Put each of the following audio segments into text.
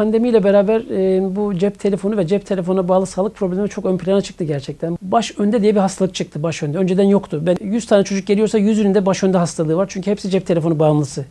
Pandemiyle beraber e, bu cep telefonu ve cep telefonuna bağlı sağlık problemi çok ön plana çıktı gerçekten. Baş önde diye bir hastalık çıktı baş önde. Önceden yoktu. Ben 100 tane çocuk geliyorsa 100'ünün de baş önde hastalığı var. Çünkü hepsi cep telefonu bağımlısı.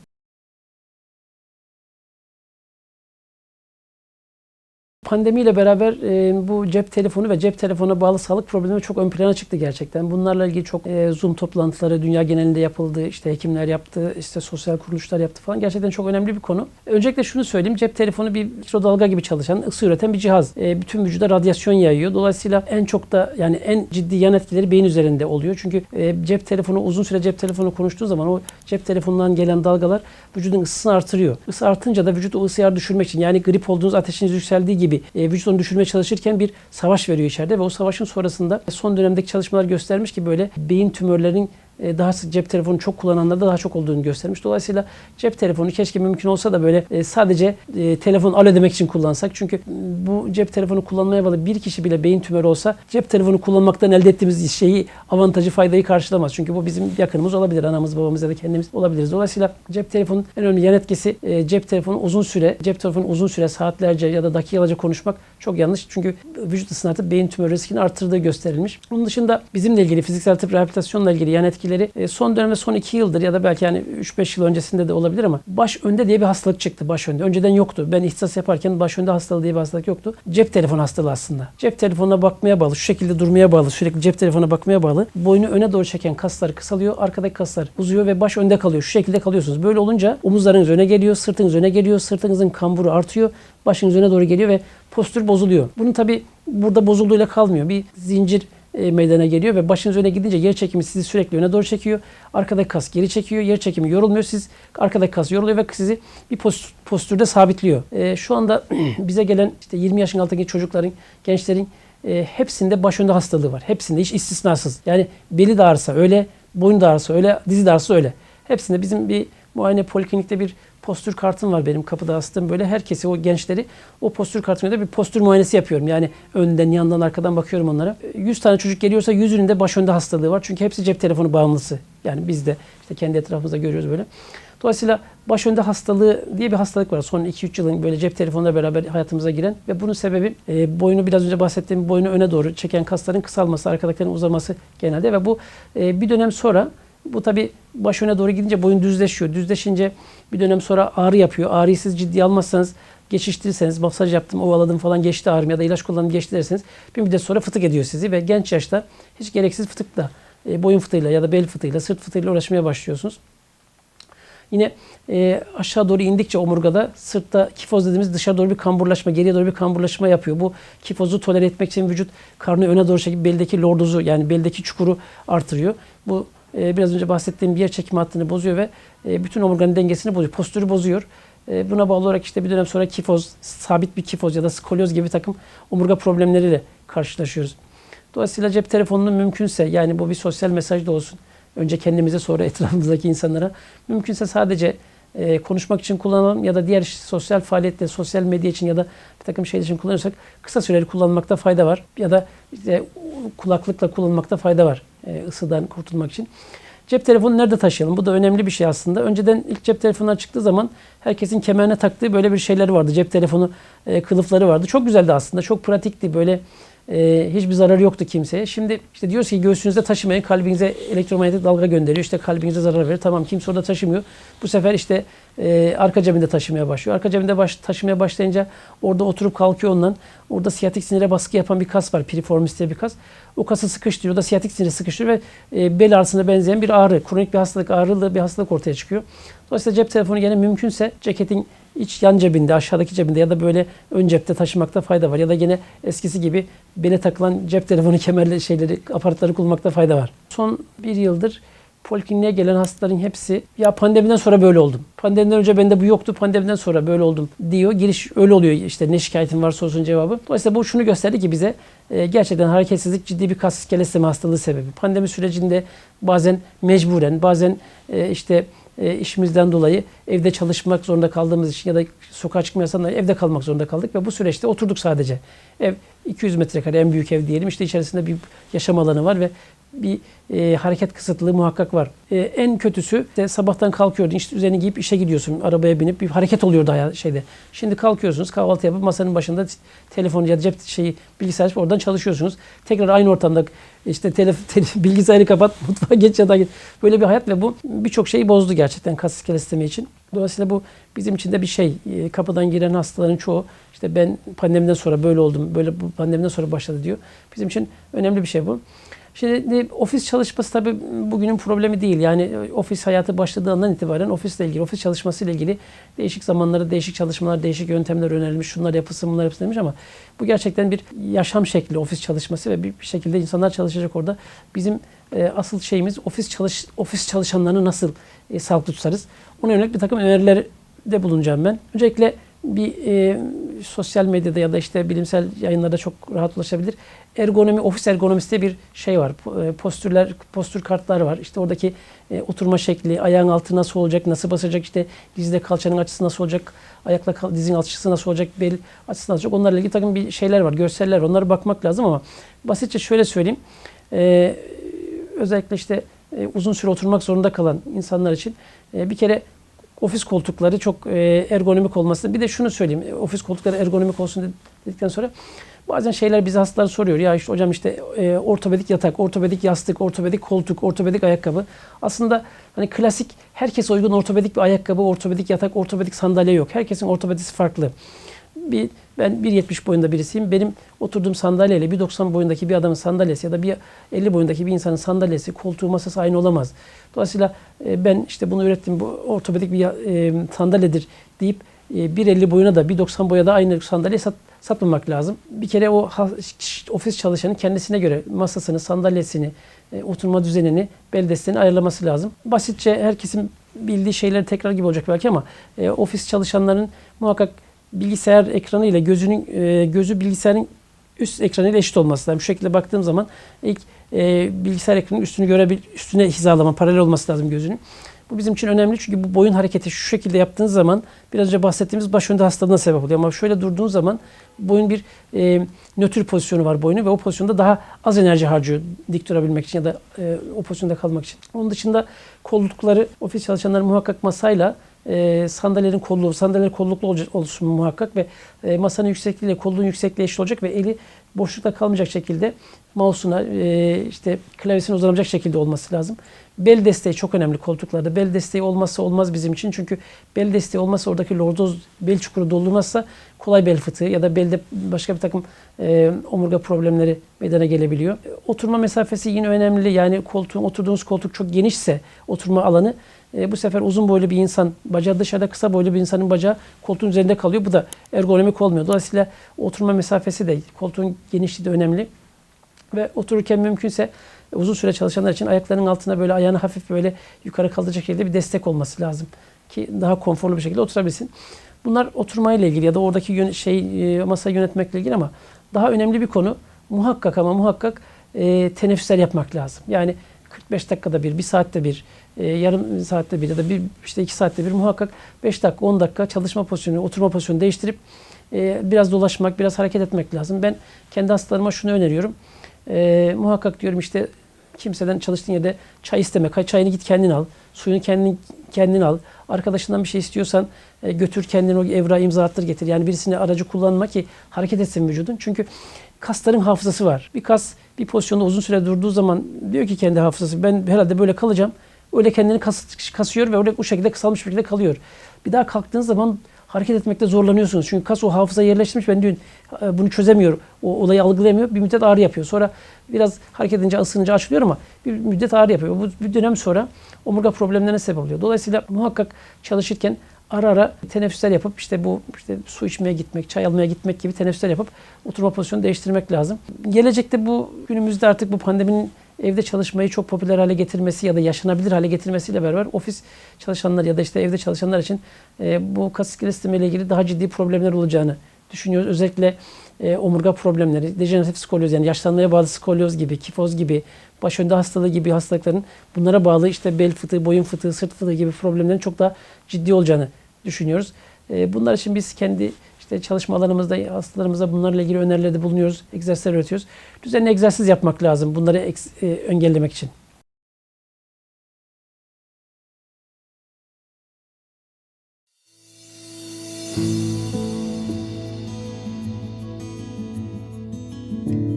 Pandemiyle beraber e, bu cep telefonu ve cep telefona bağlı sağlık problemi çok ön plana çıktı gerçekten. Bunlarla ilgili çok e, Zoom toplantıları dünya genelinde yapıldı. İşte hekimler yaptı, işte sosyal kuruluşlar yaptı falan. Gerçekten çok önemli bir konu. Öncelikle şunu söyleyeyim. Cep telefonu bir mikrodalga gibi çalışan, ısı üreten bir cihaz. E, bütün vücuda radyasyon yayıyor. Dolayısıyla en çok da yani en ciddi yan etkileri beyin üzerinde oluyor. Çünkü e, cep telefonu uzun süre cep telefonu konuştuğu zaman o cep telefonundan gelen dalgalar vücudun ısısını artırıyor. Isı artınca da vücut o ısıyı düşürmek için yani grip olduğunuz ateşiniz yükseldiği gibi e, vücut düşürmeye çalışırken bir savaş veriyor içeride ve o savaşın sonrasında son dönemdeki çalışmalar göstermiş ki böyle beyin tümörlerinin daha sık cep telefonu çok kullananlarda daha çok olduğunu göstermiş. Dolayısıyla cep telefonu keşke mümkün olsa da böyle e, sadece e, telefon alo demek için kullansak. Çünkü bu cep telefonu kullanmaya bağlı bir kişi bile beyin tümörü olsa cep telefonu kullanmaktan elde ettiğimiz şeyi avantajı faydayı karşılamaz. Çünkü bu bizim yakınımız olabilir. Anamız babamız ya da kendimiz olabiliriz. Dolayısıyla cep telefonun en önemli yan etkisi cep telefonu uzun süre cep telefonu uzun süre saatlerce ya da dakikalarca konuşmak çok yanlış. Çünkü vücut ısını artıp beyin tümörü riskini arttırdığı gösterilmiş. Bunun dışında bizimle ilgili fiziksel tıp rehabilitasyonla ilgili yan etkileri etkileri son dönemde son 2 yıldır ya da belki yani 3-5 yıl öncesinde de olabilir ama baş önde diye bir hastalık çıktı baş önde. Önceden yoktu. Ben ihtisas yaparken baş önde hastalığı diye bir hastalık yoktu. Cep telefonu hastalığı aslında. Cep telefonuna bakmaya bağlı, şu şekilde durmaya bağlı, sürekli cep telefona bakmaya bağlı. Boynu öne doğru çeken kaslar kısalıyor, arkadaki kaslar uzuyor ve baş önde kalıyor. Şu şekilde kalıyorsunuz. Böyle olunca omuzlarınız öne geliyor, sırtınız öne geliyor, sırtınızın kamburu artıyor, başınız öne doğru geliyor ve postür bozuluyor. Bunun tabi burada bozulduğuyla kalmıyor. Bir zincir e, meydana geliyor ve başınız öne gidince yer çekimi sizi sürekli öne doğru çekiyor. Arkadaki kas geri çekiyor. Yer çekimi yorulmuyor. Siz arkadaki kas yoruluyor ve sizi bir postürde sabitliyor. E, şu anda bize gelen işte 20 yaşın altındaki çocukların, gençlerin e, hepsinde baş önde hastalığı var. Hepsinde hiç istisnasız. Yani beli de ağrısa öyle, boyun da ağrısa öyle, dizi de ağrısa öyle. Hepsinde bizim bir muayene poliklinikte bir postür kartım var benim kapıda astım böyle herkesi o gençleri o postür kartımda bir postür muayenesi yapıyorum. Yani önden yandan arkadan bakıyorum onlara. 100 tane çocuk geliyorsa 100'ünün de baş önde hastalığı var. Çünkü hepsi cep telefonu bağımlısı. Yani biz de işte kendi etrafımızda görüyoruz böyle. Dolayısıyla baş önde hastalığı diye bir hastalık var. Son 2-3 yılın böyle cep telefonuyla beraber hayatımıza giren ve bunun sebebi e, boynu biraz önce bahsettiğim boynu öne doğru çeken kasların kısalması, arkadakilerin uzaması genelde ve bu e, bir dönem sonra bu tabi baş öne doğru gidince boyun düzleşiyor. Düzleşince bir dönem sonra ağrı yapıyor. Ağrıyı siz ciddi almazsanız geçiştirirseniz masaj yaptım, ovaladım falan geçti ağrım ya da ilaç kullandım geçti derseniz bir müddet sonra fıtık ediyor sizi ve genç yaşta hiç gereksiz fıtıkla, e, boyun fıtığıyla ya da bel fıtığıyla, sırt fıtığıyla uğraşmaya başlıyorsunuz. Yine e, aşağı doğru indikçe omurgada sırtta kifoz dediğimiz dışarı doğru bir kamburlaşma, geriye doğru bir kamburlaşma yapıyor. Bu kifozu tolere etmek için vücut karnı öne doğru çekip beldeki lordozu yani beldeki çukuru artırıyor. Bu e, biraz önce bahsettiğim bir yer çekimi hattını bozuyor ve e, bütün omurganın dengesini bozuyor. Postürü bozuyor. E, buna bağlı olarak işte bir dönem sonra kifoz, sabit bir kifoz ya da skolyoz gibi takım omurga problemleriyle karşılaşıyoruz. Dolayısıyla cep telefonunun mümkünse yani bu bir sosyal mesaj da olsun. Önce kendimize sonra etrafımızdaki insanlara mümkünse sadece e, konuşmak için kullanalım ya da diğer sosyal faaliyette, sosyal medya için ya da bir takım şeyler için kullanırsak kısa süreli kullanmakta fayda var. Ya da işte kulaklıkla kullanmakta fayda var e, ısıdan kurtulmak için. Cep telefonu nerede taşıyalım? Bu da önemli bir şey aslında. Önceden ilk cep telefonlar çıktığı zaman herkesin kemerine taktığı böyle bir şeyler vardı. Cep telefonu e, kılıfları vardı. Çok güzeldi aslında. Çok pratikti. Böyle e, hiçbir zararı yoktu kimseye. Şimdi işte diyoruz ki göğsünüzde taşımayın. Kalbinize elektromanyetik dalga gönderiyor. İşte kalbinize zarar verir. Tamam kimse orada taşımıyor. Bu sefer işte e, arka cebinde taşımaya başlıyor. Arka cebinde baş, taşımaya başlayınca orada oturup kalkıyor ondan. Orada siyatik sinire baskı yapan bir kas var. Piriformis diye bir kas. O kası sıkıştırıyor. O da siyatik siniri sıkıştırıyor ve e, bel ağrısına benzeyen bir ağrı. Kronik bir hastalık, ağrılı bir hastalık ortaya çıkıyor. Dolayısıyla cep telefonu gene mümkünse ceketin iç yan cebinde, aşağıdaki cebinde ya da böyle ön cepte taşımakta fayda var. Ya da gene eskisi gibi bele takılan cep telefonu kemerli şeyleri, aparatları kullanmakta fayda var. Son bir yıldır polikliniğe gelen hastaların hepsi ya pandemiden sonra böyle oldum. Pandemiden önce bende bu yoktu, pandemiden sonra böyle oldum diyor. Giriş öyle oluyor işte ne şikayetin var sorusunun cevabı. Dolayısıyla bu şunu gösterdi ki bize e, gerçekten hareketsizlik ciddi bir kas iskelet sistemi hastalığı sebebi. Pandemi sürecinde bazen mecburen, bazen e, işte e, işimizden dolayı evde çalışmak zorunda kaldığımız için ya da sokağa çıkma yasağından evde kalmak zorunda kaldık ve bu süreçte oturduk sadece. Ev 200 metrekare en büyük ev diyelim. İşte içerisinde bir yaşam alanı var ve bir e, hareket kısıtlılığı muhakkak var. E, en kötüsü de sabahtan kalkıyordun, işte üzerini giyip işe gidiyorsun, arabaya binip bir hareket oluyordu hayal şeyde. Şimdi kalkıyorsunuz, kahvaltı yapıp masanın başında telefonu ya cep şeyi bilgisayar oradan çalışıyorsunuz. Tekrar aynı ortamda işte telef, tele- bilgisayarı kapat, mutfağa geç ya da git. Böyle bir hayat ve bu birçok şeyi bozdu gerçekten kas iskelet için. Dolayısıyla bu bizim için de bir şey. E, kapıdan giren hastaların çoğu işte ben pandemiden sonra böyle oldum, böyle bu pandemiden sonra başladı diyor. Bizim için önemli bir şey bu. Şimdi ofis çalışması tabii bugünün problemi değil. Yani e, ofis hayatı başladığı andan itibaren ofisle ilgili, ofis çalışması ile ilgili değişik zamanlarda değişik çalışmalar, değişik yöntemler önerilmiş. Şunlar yapılsın, bunlar yapılsın demiş ama bu gerçekten bir yaşam şekli ofis çalışması ve bir şekilde insanlar çalışacak orada. Bizim e, asıl şeyimiz ofis çalış ofis çalışanlarını nasıl e, sağlıklı tutarız? Ona yönelik bir takım önerilerde bulunacağım ben. Öncelikle bir e, sosyal medyada ya da işte bilimsel yayınlarda çok rahat ulaşabilir. Ergonomi, ofis ergonomisi diye bir şey var. E, Postürler, postür kartlar var. İşte oradaki e, oturma şekli, ayağın altı nasıl olacak, nasıl basacak, işte dizde kalçanın açısı nasıl olacak, ayakla dizin açısı nasıl olacak, bel açısı nasıl olacak. Onlarla ilgili takım bir şeyler var, görseller var. Onlara bakmak lazım ama basitçe şöyle söyleyeyim. E, özellikle işte e, uzun süre oturmak zorunda kalan insanlar için e, bir kere ofis koltukları çok e, ergonomik olması. Bir de şunu söyleyeyim. e, Ofis koltukları ergonomik olsun dedikten sonra bazen şeyler bize hastalar soruyor. Ya işte hocam işte e, ortopedik yatak, ortopedik yastık, ortopedik koltuk, ortopedik ayakkabı. Aslında hani klasik herkese uygun ortopedik bir ayakkabı, ortopedik yatak, ortopedik sandalye yok. Herkesin ortopedisi farklı. Bir, ben 1.70 boyunda birisiyim. Benim oturduğum sandalyeyle 1.90 boyundaki bir adamın sandalyesi ya da bir 50 boyundaki bir insanın sandalyesi, koltuğu, masası aynı olamaz. Dolayısıyla e, ben işte bunu ürettim, bu ortopedik bir e, sandalyedir deyip e, 1.50 boyuna da 1.90 boya da aynı sandalye sat, satmamak lazım. Bir kere o ofis çalışanın kendisine göre masasını, sandalyesini, e, oturma düzenini, bel desteğini ayarlaması lazım. Basitçe herkesin bildiği şeyler tekrar gibi olacak belki ama e, ofis çalışanların muhakkak bilgisayar ekranı ile gözünün e, gözü bilgisayarın üst ekranıyla eşit olması lazım. Şu şekilde baktığım zaman ilk e, bilgisayar ekranının üstünü görebil üstüne hizalama, paralel olması lazım gözünün. Bu bizim için önemli çünkü bu boyun hareketi şu şekilde yaptığınız zaman biraz önce bahsettiğimiz baş önde hastalığına sebep oluyor. Ama şöyle durduğunuz zaman boyun bir e, nötr pozisyonu var boynu ve o pozisyonda daha az enerji harcıyor dik durabilmek için ya da e, o pozisyonda kalmak için. Onun dışında kollukları ofis çalışanları muhakkak masayla e, sandalyenin kolluğu, sandalyenin kolluklu olacak, olsun muhakkak ve e, masanın yüksekliğiyle kolluğun yüksekliği eşit olacak ve eli boşlukta kalmayacak şekilde mouse'una e, işte klavyesine uzanabilecek şekilde olması lazım. Bel desteği çok önemli koltuklarda. Bel desteği olmazsa olmaz bizim için. Çünkü bel desteği olmazsa oradaki lordoz bel çukuru doldurmazsa kolay bel fıtığı ya da belde başka bir takım e, omurga problemleri meydana gelebiliyor. Oturma mesafesi yine önemli. Yani koltuğun oturduğunuz koltuk çok genişse oturma alanı e, bu sefer uzun boylu bir insan, bacağı dışarıda kısa boylu bir insanın bacağı koltuğun üzerinde kalıyor. Bu da ergonomik olmuyor. Dolayısıyla oturma mesafesi de, koltuğun genişliği de önemli. Ve otururken mümkünse uzun süre çalışanlar için ayaklarının altına böyle ayağını hafif böyle yukarı kaldıracak şekilde bir destek olması lazım. Ki daha konforlu bir şekilde oturabilsin. Bunlar oturmayla ilgili ya da oradaki yön, şey e, masayı yönetmekle ilgili ama daha önemli bir konu muhakkak ama muhakkak e, teneffüsler yapmak lazım. Yani 45 dakikada bir, bir saatte bir, e, yarım saatte bir ya da bir işte iki saatte bir muhakkak 5 dakika 10 dakika çalışma pozisyonu, oturma pozisyonu değiştirip e, biraz dolaşmak, biraz hareket etmek lazım. Ben kendi hastalarıma şunu öneriyorum. E, muhakkak diyorum işte kimseden çalıştığın yerde çay isteme. Çayını git kendin al. Suyunu kendin kendin al. Arkadaşından bir şey istiyorsan e, götür kendin o evrağı imza attır getir. Yani birisini aracı kullanma ki hareket etsin vücudun. Çünkü kasların hafızası var. Bir kas bir pozisyonda uzun süre durduğu zaman diyor ki kendi hafızası ben herhalde böyle kalacağım. Öyle kendini kas, kasıyor ve öyle o şekilde kısalmış bir şekilde kalıyor. Bir daha kalktığınız zaman hareket etmekte zorlanıyorsunuz. Çünkü kas o hafıza yerleştirmiş. Ben diyor "E, bunu çözemiyor. O olayı algılayamıyor. Bir müddet ağrı yapıyor. Sonra biraz hareket edince ısınınca açılıyor ama bir müddet ağrı yapıyor. Bu bir dönem sonra omurga problemlerine sebep oluyor. Dolayısıyla muhakkak çalışırken ara ara teneffüsler yapıp işte bu işte su içmeye gitmek, çay almaya gitmek gibi teneffüsler yapıp oturma pozisyonu değiştirmek lazım. Gelecekte bu günümüzde artık bu pandeminin evde çalışmayı çok popüler hale getirmesi ya da yaşanabilir hale getirmesiyle beraber ofis çalışanlar ya da işte evde çalışanlar için e, bu kas ile ilgili daha ciddi problemler olacağını düşünüyoruz. Özellikle e, omurga problemleri, dejeneratif skolyoz yani yaşlanmaya bağlı skolyoz gibi, kifoz gibi, baş önde hastalığı gibi hastalıkların bunlara bağlı işte bel fıtığı, boyun fıtığı, sırt fıtığı gibi problemlerin çok daha ciddi olacağını düşünüyoruz. E, bunlar için biz kendi işte işte çalışma alanımızda hastalarımıza bunlarla ilgili önerilerde bulunuyoruz. Egzersizler öğretiyoruz. Düzenli egzersiz yapmak lazım bunları e, engellemek için.